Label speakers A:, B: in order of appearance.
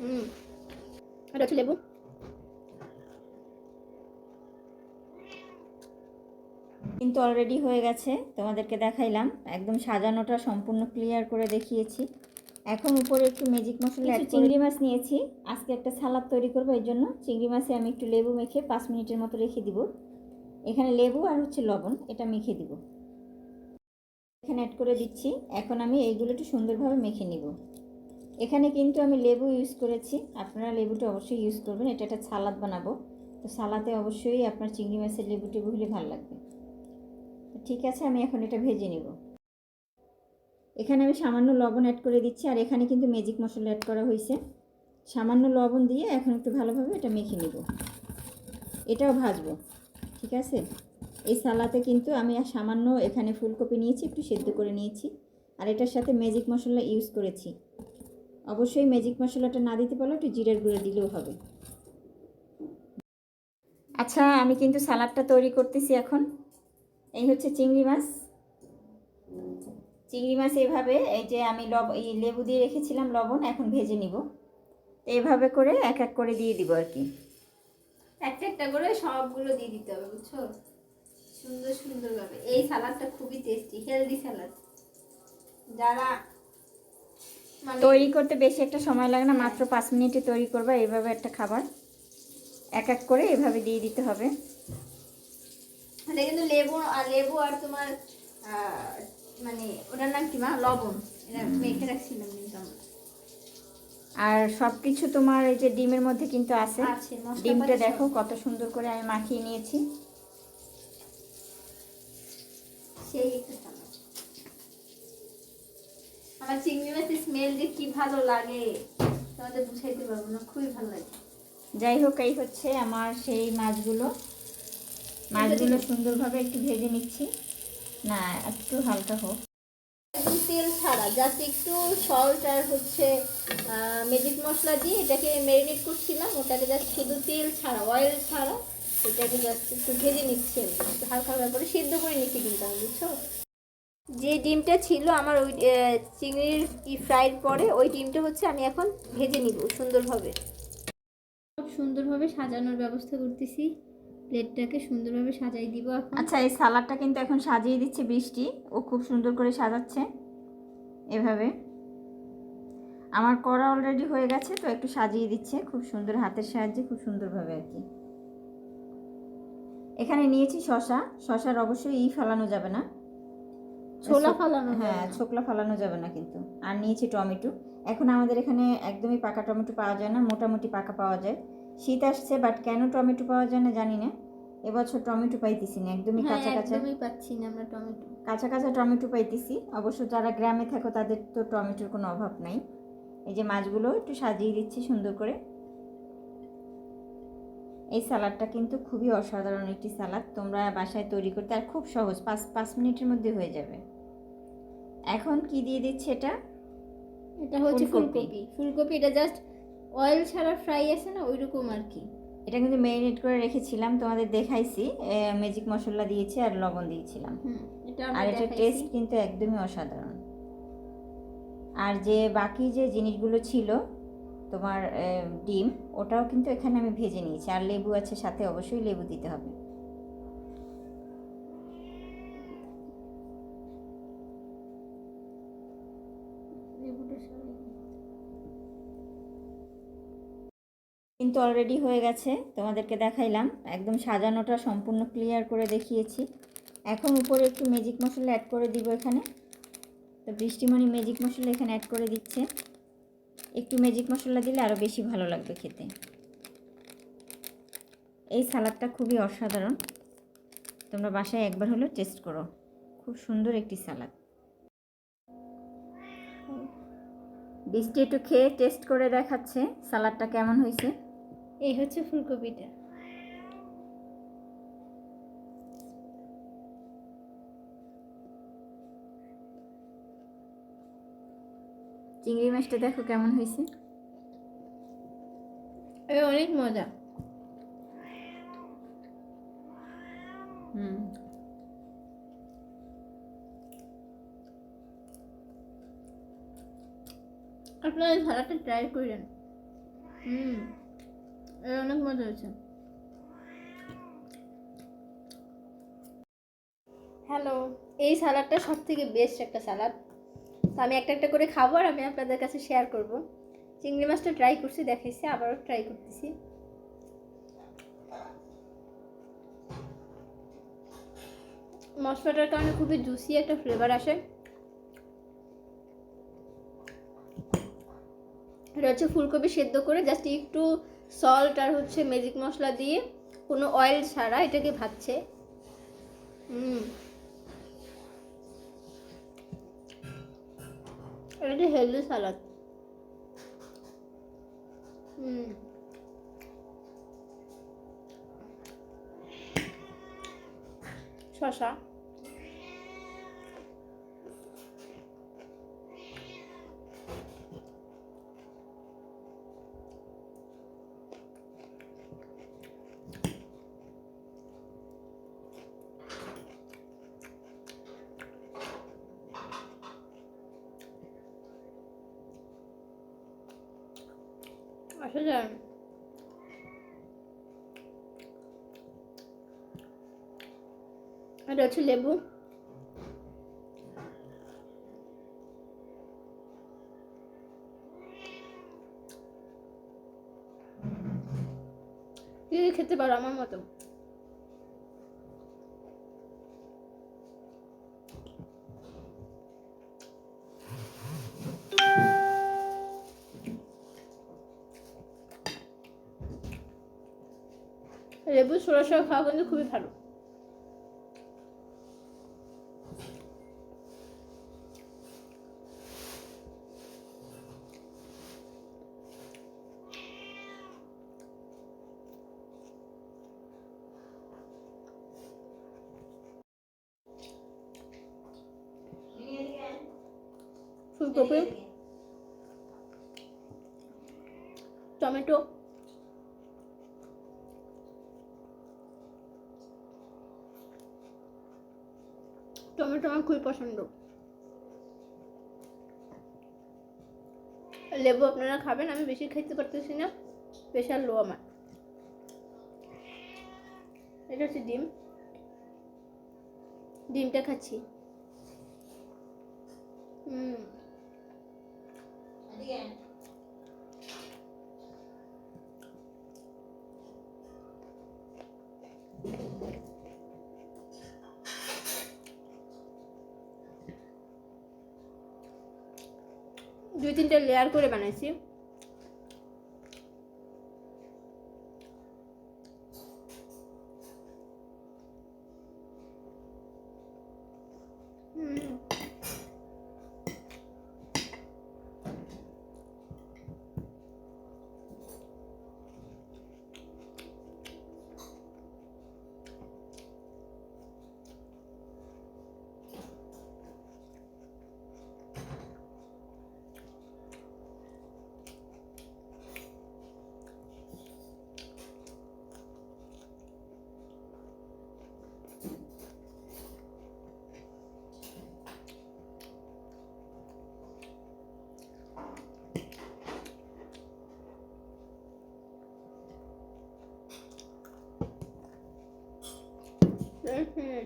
A: হুম এটা হচ্ছে লেবু
B: কিন্তু অলরেডি হয়ে গেছে তোমাদেরকে দেখাইলাম। একদম সাজানোটা সম্পূর্ণ ক্লিয়ার করে দেখিয়েছি। এখন উপরে একটু ম্যাজিক মশলা অ্যাড চিংড়ি মাছ নিয়েছি। আজকে একটা সালাদ তৈরি করব এর জন্য। চিংড়ি মাছে আমি একটু লেবু মেখে পাঁচ মিনিটের মতো রেখে দিব। এখানে লেবু আর হচ্ছে লবণ এটা মেখে দিব। এখানে অ্যাড করে দিচ্ছি। এখন আমি এইগুলো একটু সুন্দরভাবে মেখে নিব। এখানে কিন্তু আমি লেবু ইউজ করেছি। আপনারা লেবুটা অবশ্যই ইউজ করবেন। এটা একটা সালাদ বানাবো। তো সালাদে অবশ্যই আপনার চিংড়ি মাছের লেবু টেবু হলে ভালো লাগবে। ঠিক আছে, আমি এখন এটা ভেজে নেব। এখানে আমি সামান্য লবণ অ্যাড করে দিচ্ছি। আর এখানে কিন্তু ম্যাজিক মশলা অ্যাড করা হয়েছে। সামান্য লবণ দিয়ে এখন একটু ভালোভাবে এটা মেখে নিব। এটাও ভাজবো। ঠিক আছে? এই সালাতে কিন্তু আমি আর সামান্য এখানে ফুলকপি নিয়েছি, একটু সেদ্ধ করে নিয়েছি। আর এটার সাথে ম্যাজিক মশলা ইউজ করেছি। অবশ্যই ম্যাজিক মশলাটা না দিতে পারলে একটু জিরের গুঁড়ো দিলেও হবে। আচ্ছা আমি কিন্তু সালাদটা তৈরি করতেছি এখন। এই হচ্ছে চিংড়ি মাছ। চিংড়ি মাছ এইভাবে এই যে আমি লব, এই লেবু দিয়ে রেখেছিলাম লবণ, এখন ভেজে নিব। এইভাবে করে এক এক করে দিয়ে দিব আর কি।
A: একটা একটা করে সবগুলো দিয়ে দিতে হবে, বুঝছ? সুন্দর সুন্দরভাবে। এই সালাদটা খুবই টেস্টি হেলদি সালাদ। যারা
B: তৈরি করতে বেশি একটা সময় লাগে না মাত্র পাঁচ মিনিটে তৈরি করবা এইভাবে একটা খাবার। এক এক করে এভাবে দিয়ে দিতে হবে।
A: কিন্তু লেবু আর লেবু আর তোমার মানে ওটার নাম কি মা? লবণ। এটা মেখে রাখছিলাম কিন্তু আমরা।
B: আর সব কিছু তোমার এই যে ডিমের মধ্যে কিন্তু আছে। ডিমটা দেখো কত সুন্দর করে আমি মাখিয়ে নিয়েছি।
A: সেই আমার চিংড়ি মাছের স্মেল যে কি ভালো লাগে তোমাদের বুঝাইতে পারব না খুবই ভালো লাগে।
B: যাই হোক এই হচ্ছে আমার সেই মাছগুলো। মাছগুলো সুন্দরভাবে একটু ভেজে নিচ্ছি। না একটু হালকা হোক।
A: তেল ছাড়া জাস্ট একটু সল্ট আর হচ্ছে ম্যাজিক মশলা দিয়ে এটাকে ম্যারিনেট করছিলাম ওটাকে জাস্ট শুধু তেল ছাড়া অয়েল ছাড়া এটাকে জাস্ট একটু ভেজে নিচ্ছি একটু হালকা হালকা করে সিদ্ধ করে নিচ্ছি কিন্তু আমি বুঝছ? যে ডিমটা ছিল আমার ওই চিংড়ির কি ফ্রাইড পরে ওই ডিমটা হচ্ছে আমি এখন ভেজে নিব সুন্দরভাবে। খুব সুন্দরভাবে সাজানোর ব্যবস্থা করতেছি। প্লেটটাকে সুন্দরভাবে সাজাই দিব
B: আচ্ছা এই সালাডটা কিন্তু এখন সাজিয়ে দিচ্ছে বৃষ্টি। ও খুব সুন্দর করে সাজাচ্ছে এভাবে। আমার করা অলরেডি হয়ে গেছে তো একটু সাজিয়ে দিচ্ছে। খুব সুন্দর হাতের সাহায্যে খুব সুন্দরভাবে আর কি। এখানে নিয়েছি শশা শশার অবশ্যই ই ফেলানো যাবে না।
A: ছোলা ফালানো
B: হ্যাঁ ছোকলা ফালানো যাবে না কিন্তু। আর নিয়েছি টমেটো। এখন আমাদের এখানে একদমই পাকা টমেটো পাওয়া যায় না মোটামুটি পাকা পাওয়া যায়। শীত আসছে বাট কেন টমেটো পাওয়া যায় না জানি না। এবছর টমেটো পাইতেছি না একদমই
A: হ্যাঁ
B: কাঁচা কাঁচা।
A: একদমই পাচ্ছি না আমরা টমেটো।
B: কাঁচা কাঁচা টমেটো পাইতেছি। অবশ্য যারা গ্রামে থাকো তাদের তো টমেটোর কোনো অভাব নাই। এই যে মাছগুলো একটু সাজিয়ে দিচ্ছি সুন্দর করে। এই সালাডটা কিন্তু খুবই অসাধারণ একটি সালাদ। তোমরা বাসায় তৈরি করতে আর খুব সহজ পাঁচ পাঁচ মিনিটের মধ্যে হয়ে যাবে। এখন কি দিয়ে দিচ্ছে এটা?
A: এটা হচ্ছে
B: ফুলকপি।
A: ফুলকপি। এটা জাস্ট অয়েল ছাড়া ফ্রাই আছে না ওইরকম আর কি।
B: এটা কিন্তু ম্যারিনেট করে রেখেছিলাম তোমাদের দেখাইছি। ম্যাজিক মশলা দিয়েছি আর লবণ দিয়েছিলাম। আর
A: এটা
B: টেস্ট কিন্তু একদমই অসাধারণ। আর যে বাকি যে জিনিসগুলো ছিল তোমার ডিম ওটাও কিন্তু এখানে আমি ভেজে নিয়েছি। আর লেবু আছে সাথে অবশ্যই লেবু দিতে হবে। কিন্তু অলরেডি হয়ে গেছে তোমাদেরকে দেখাইলাম। একদম সাজানোটা সম্পূর্ণ ক্লিয়ার করে দেখিয়েছি। এখন উপরে একটু ম্যাজিক মশলা অ্যাড করে দিব এখানে। তো বৃষ্টিমণি ম্যাজিক মশলা এখানে অ্যাড করে দিচ্ছে। একটু ম্যাজিক মশলা দিলে আরও বেশি ভালো লাগবে খেতে। এই সালাদটা খুবই অসাধারণ। তোমরা বাসায় একবার হলেও টেস্ট করো। খুব সুন্দর একটি সালাদ। বৃষ্টি একটু খেয়ে টেস্ট করে দেখাচ্ছে সালাদটা কেমন হয়েছে।
A: এই হচ্ছে ফুলকপিটা।
B: চিংড়ি মাছটা দেখো কেমন হয়েছে।
A: এই অনেক মজা।
B: হুম।
A: আপনারা এই সালাডটা ট্রাই করেন। হুম। এর অনেক মজা হয়েছে। হ্যালো এই সালাডটা সব থেকে বেস্ট একটা সালাদ। তো আমি একটা একটা করে খাব আর আমি আপনাদের কাছে শেয়ার করব। চিংড়ি মাছটা ট্রাই করছি, দেখাইছি, আবারও ট্রাই করতেছি। মশলাটার কারণে খুবই জুসি একটা ফ্লেভার আসে। এটা হচ্ছে ফুলকপি সেদ্ধ করে জাস্ট একটু সল্ট আর হচ্ছে ম্যাজিক মশলা দিয়ে কোনো অয়েল ছাড়া এটাকে ভাজছে। হুম। এটা হেলদি সালাদ হুম শশা এটা হচ্ছে লেবু। খেতে পারো আমার মতো। লেবু সোড়া সোড়া খাওয়া কিন্তু খুবই ভালো। ফুলকপি টমেটো। টমেটো আমার খুবই পছন্দ। লেবু আপনারা খাবেন, আমি বেশি খাইতে পারতেছি না প্রেশার লো আমার। এটা হচ্ছে ডিম। ডিমটা খাচ্ছি। হুম। দুই তিনটা লেয়ার করে বানাইছি। হুম